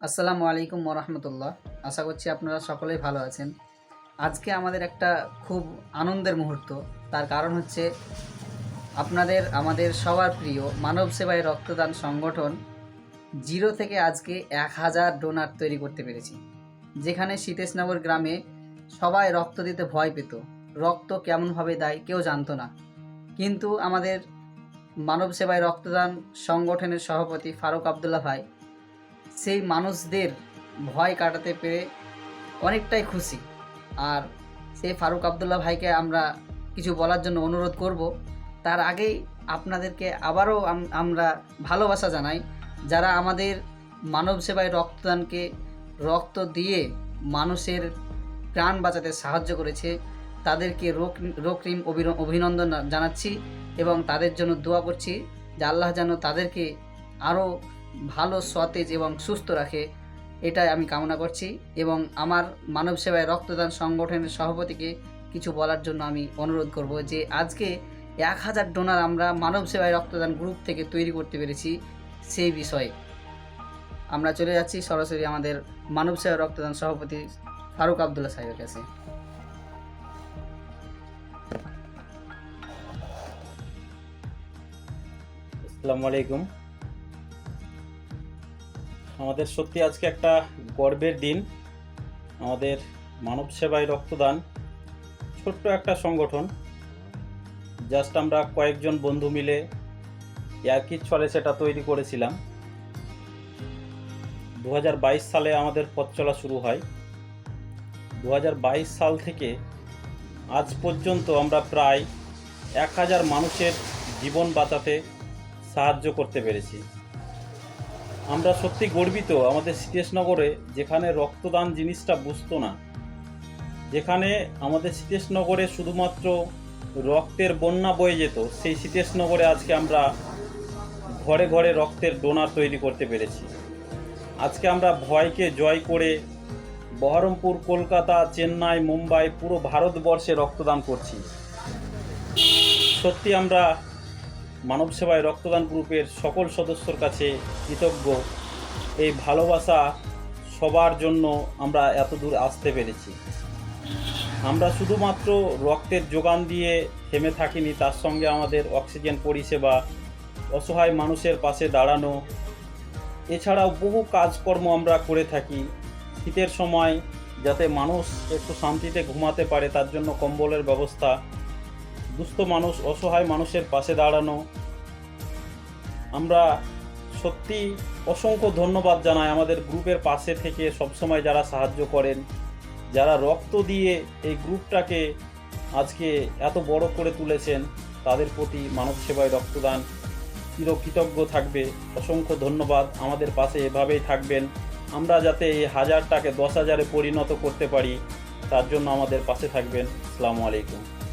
আসসালামু আলাইকুম ওরহমতুল্লাহ। আশা করছি আপনারা সকলেই ভালো আছেন। আজকে আমাদের একটা খুব আনন্দের মুহূর্ত। তার কারণ হচ্ছে আপনাদের, আমাদের সবার প্রিয় মানব সেবায় রক্তদান সংগঠন জিরো থেকে আজকে এক হাজার ডোনার তৈরি করতে পেরেছি। যেখানে সীতেশনগর গ্রামে সবাই রক্ত দিতে ভয় পেত। রক্ত কেমনভাবে দেয় কেউ জানতো না। কিন্তু আমাদের মানব সেবায় রক্তদান সংগঠনের সভাপতি ফারুক আবদুল্লাহ ভাই সেই মানুষদের ভয় কাটাতে পেরে অনেকটাই খুশি। আর সেই ফারুক আবদুল্লাহ ভাইকে আমরা কিছু বলার জন্য অনুরোধ করব। তার আগেই আপনাদেরকে আবারও আম- আমরা ভালোবাসা জানাই। যারা আমাদের মানব সেবায় রক্তদানকে রক্ত দিয়ে মানুষের প্রাণ বাঁচাতে সাহায্য করেছে, তাদেরকে রোগ রোগরিম অভিন- অভিনন্দন জানাচ্ছি এবং তাদের জন্য দোয়া করছি যে আল্লাহ যেন তাদেরকে আরও ভালো সতেজ এবং সুস্থ রাখে, এটাই আমি কামনা করছি এবং আমার মানব সেবায় রক্তদান সংগঠনের সভাপতিকে কিছু বলার জন্য আমি অনুরোধ করব যে আজকে এক হাজার ডোনার আমরা মানব সেবায় রক্তদান গ্রুপ থেকে তৈরি করতে পেরেছি সেই বিষয়ে। আমরা চলে যাচ্ছি সরাসরি আমাদের মানব সেবা রক্তদান সভাপতি ফারুক আবদুল্লাহ সাহেবের কাছে। আসসালামু আলাইকুম। আমাদের সত্যি আজকে একটা গর্বের দিন। আমাদের মানব সেবায় রক্তদান ছোট্ট একটা সংগঠন। জাস্ট আমরা কয়েকজন বন্ধু মিলে একই ছলে সেটা তৈরি করেছিলাম। দু হাজার বাইশ সালে আমাদের পথ চলা শুরু হয়। দু হাজার বাইশ সাল থেকে আজ পর্যন্ত আমরা প্রায় এক হাজার মানুষের জীবন বাঁচাতে সাহায্য করতে পেরেছি। আমরা সত্যি গর্বিত আমাদের সিতেশনগরে যেখানে রক্তদান জিনিসটা বুঝতো না। যেখানে আমাদের সিতেশনগরে শুধুমাত্র রক্তের বন্যা বয়ে যেত, সেই সিতেশনগরে আজকে আমরা ঘরে ঘরে রক্তের ডোনার তৈরি করতে পেরেছি। আজকে আমরা ভয়কে জয় করে বহরমপুর, কলকাতা, চেন্নাই, মুম্বাই পুরো ভারতবর্ষে রক্তদান করছি। সত্যি আমরা মানব সেবায় রক্তদান গ্রুপের সকল সদস্যর কাছে কৃতজ্ঞ। এই ভালোবাসা সবার জন্য আমরা এত দূর আসতে পেরেছি। আমরা শুধুমাত্র রক্তের যোগান দিয়ে থেমে থাকিনি, তার সঙ্গে আমাদের অক্সিজেন পরিষেবা, অসহায় মানুষের পাশে দাঁড়ানো। এছাড়াও বহু কাজকর্ম আমরা করে থাকি। শীতের সময় যাতে মানুষ একটু শান্তিতে ঘুমাতে পারে, তার জন্য কম্বলের ব্যবস্থা দুস্থ মানুষ, অসহায় মানুষের পাশে দাঁড়ানো। আমরা সত্যি অসংখ্য ধন্যবাদ জানাই আমাদের গ্রুপের পাশে থেকে সবসময় যারা সাহায্য করেন, যারা রক্ত দিয়ে এই গ্রুপটাকে আজকে এত বড় করে তুলেছেন, তাদের প্রতি মানব সেবায় রক্তদান চিরকৃতজ্ঞ থাকবে। অসংখ্য ধন্যবাদ, আমাদের পাশে এভাবেই থাকবেন। আমরা যাতে এই হাজারটাকে দশ হাজারে পরিণত করতে পারি, তার জন্য আমাদের পাশে থাকবেন। আসসালামু আলাইকুম।